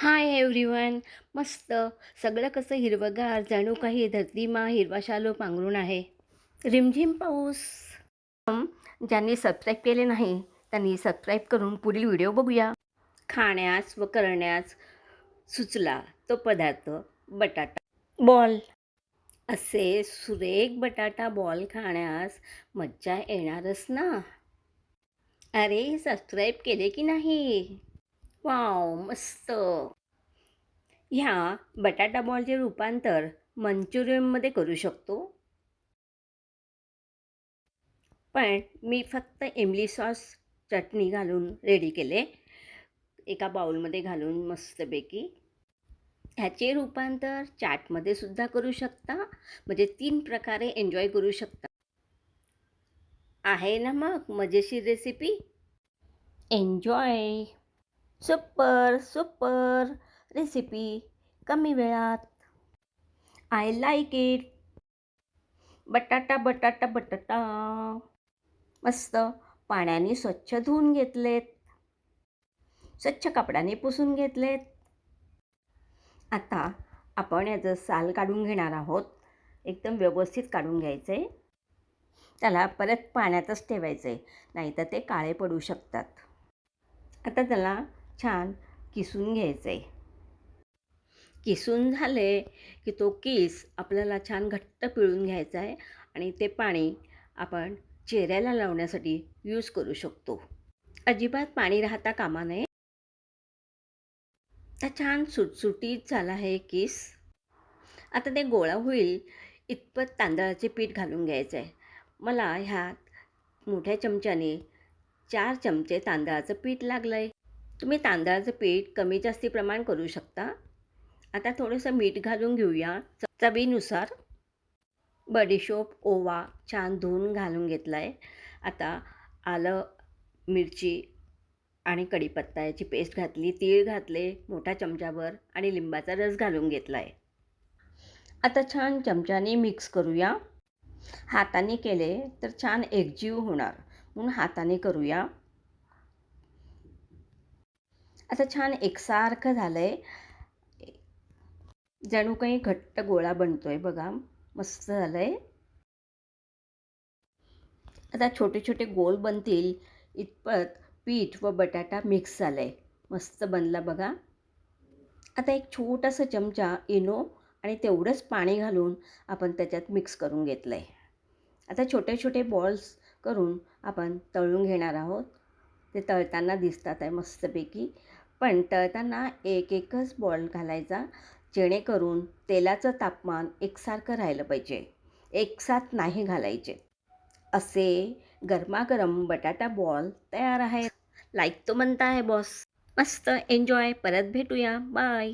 Hi everyone. मस्त. सगळं कसं हिरवंगार जणू काही धरतीमा हिरवा शालो पांघरून आहे. रिमझिम पाऊस. ज्यांनी सबस्क्राईब केले नाही त्यांनी सबस्क्राईब करून पुढील व्हिडिओ बघूया. खाण्यास व करण्यास सुचला तो पदार्थ बटाटा. बॉल. असे सुरेख बटाटा बॉल खाण्यास मज्जा येणारच ना? अरे सबस्क्राईब केले की नाही? वाव मस्त. ह्या बटाटा बॉलचे रूपांतर मंचुरियनमध्ये करू शकतो. पण मी फक्त इमली सॉस चटणी घालून रेडी केले. एका बाउलमध्ये घालून मस्तपैकी. ह्याचे रूपांतर चाटमध्ये सुद्धा करू शकता म्हणजे तीन प्रकारे एन्जॉय करू शकता. आहे ना मग मजेशीर recipe enjoy super super recipe कमी वेळात. आय लाईक इट बटाटा बटाटा बटाटा. मस्त पाण्याने स्वच्छ धुवून घेतलेत. स्वच्छ कपड्याने पुसून घेतलेत. आता आपण याचं साल काढून घेणार आहोत. एकदम व्यवस्थित काढून घ्यायचं. आहे त्याला परत पाण्यातच ठेवायचं. आहे नाहीतर ते काळे पडू शकतात. आता त्याला छान किसून घ्यायचं आहे किसून झाले की तो किस आपल्याला छान घट्ट पिळून घ्यायचा आहे आणि ते पाणी आपण चेहऱ्याला लावण्यासाठी यूज करू शकतो. अजिबात पाणी राहता कामा नये. तर छान सुटसुटीत झाला आहे किस. आता ते गोळा होईल इतपत तांदळाचे पीठ घालून घ्यायचं आहे मला ह्यात मोठ्या चमच्याने चार चमचे तांदळाचं पीठ लागलं आहे तुम्ही तांदळाचं पीठ कमी जास्ती प्रमाण करू शकता. आता थोडंसं मीठ घालून घेऊया. चवीनुसार बडीशोप ओवा छान धुवून घालून घेतला आहे आता आलं मिरची आणि कढीपत्ता याची पेस्ट घातली तीळ घातले मोठ्या चमच्यावर आणि लिंबाचा रस घालून घेतला आहे आता छान चमच्याने मिक्स करूया. हाताने केले तर छान एकजीव होणार. म्हणून हाताने करूया. आता छान एकसारखं झालं आहे जणू काही घट्ट गोळा बनतो आहे बघा. मस्त झालं आहे आता छोटे छोटे गोल बनतील. इतपत पीठ व बटाटा मिक्स झालं आहे मस्त बनला बघा. आता एक छोटासा चमचा इनो आणि तेवढंच पाणी घालून आपण त्याच्यात मिक्स करून घेतलं आहे आता छोटे छोटे बॉल्स करून आपण तळून घेणार आहोत. ते तळताना दिसतात आहे मस्तपैकी. पण तळताना एक एकच बॉल घालायचा जेणेकरून तेलाचं तापमान एकसारखं राहिलं पाहिजे. एकसाथ नाही घालायचे. असे गरमागरम बटाटा बॉल तयार आहे लाईक तो म्हणता आहे बॉस मस्त एन्जॉय परत भेटूया. बाय